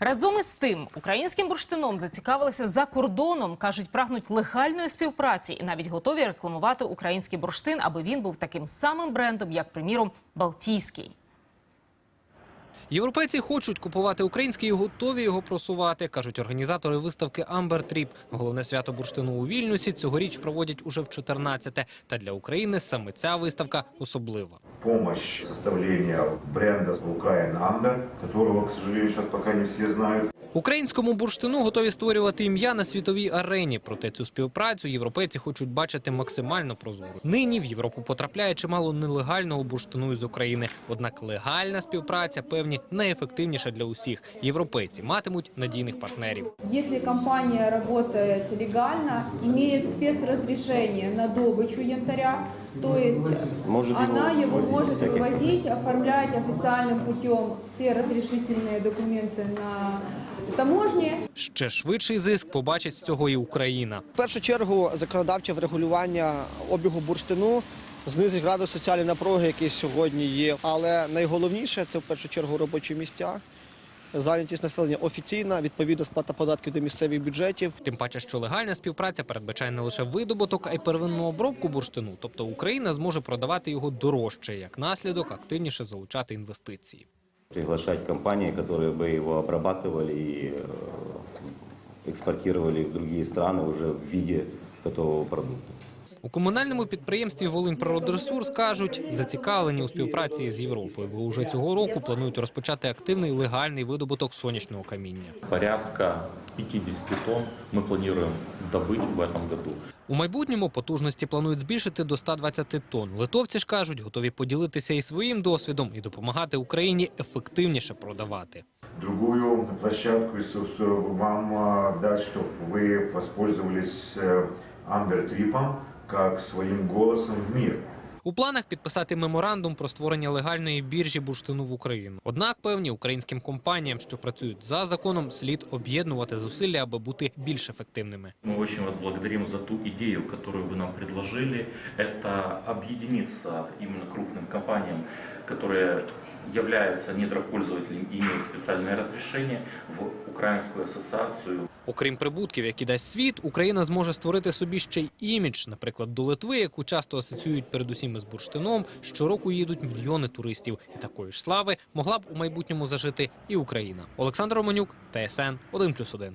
Разом із тим, українським бурштином зацікавилися за кордоном. кажуть, прагнуть легальної співпраці і навіть готові рекламувати український бурштин, аби він був таким самим брендом, як, приміром, Балтійський. Європейці хочуть купувати український і готові його просувати, кажуть організатори виставки Амбер Тріп. Головне свято бурштину у Вільнюсі цьогоріч проводять уже в 14-те. Та для України саме ця виставка особлива. помощь составления бренда Украина Амбер, которого, к сожалению, сейчас пока не всі знают. Українському бурштину готові створювати ім'я на світовій арені. Проте цю співпрацю європейці хочуть бачити максимально прозоро. Нині в Європу потрапляє чимало нелегального бурштину із України. Однак легальна співпраця певні найефективніша для усіх. Європейці матимуть надійних партнерів. Если компания работает легально, имеет спецразрешение на добычу янтаря, то есть Может она его его возить может всяких- вывозить, оформлять официальным путем все разрешительные документы на таможне. Ще швидший зиск побачить з цього і Україна. В першу чергу законодавче врегулювання обігу бурштину знизить градус соціальної напруги, який сьогодні є. Але найголовніше це в першу чергу робочі місця, зайнятість населення офіційна, відповідно сплата податків до місцевих бюджетів. Тим паче, що легальна співпраця передбачає не лише видобуток, а й первинну обробку бурштину. Тобто Україна зможе продавати його дорожче, як наслідок активніше залучати інвестиції. Приглашать компании, которые бы его обрабатывали и э, экспортировали в другие страны уже в виде готового продукта. У комунальному підприємстві «Волиньприродресурс» кажуть, зацікавлені у співпраці з Європою, бо уже цього року планують розпочати активний легальний видобуток сонячного каміння. Порядка 50 тонн мы планируем добыть в этом году. У майбутньому потужності планують збільшити до 120 тонн. Литовці ж кажуть, готові поділитися і своїм досвідом і допомагати Україні ефективніше продавати. Другую площадку и, собственно, вам а, дать, чтобы вы воспользовались э, Амбер Трипом как своим голосом в мир. У планах підписати меморандум про створення легальної біржі бурштину в Україну. Однак певні українським компаніям, що працюють за законом, слід об'єднувати зусилля, аби бути більш ефективними. Мы очень вас благодарим за ту идею, которую вы нам предложили. Это объединиться именно крупным компаниям, которые являются недропользователями и имеют специальное разрешение в Украинскую ассоциацию Окрім прибутків, які дасть світ, Україна зможе створити собі ще й імідж, наприклад, до Литви, яку часто асоціюють передусім із бурштином. Щороку їдуть мільйони туристів, і такої ж слави могла б у майбутньому зажити і Україна. Олександр Романюк, ТСН 1+,1.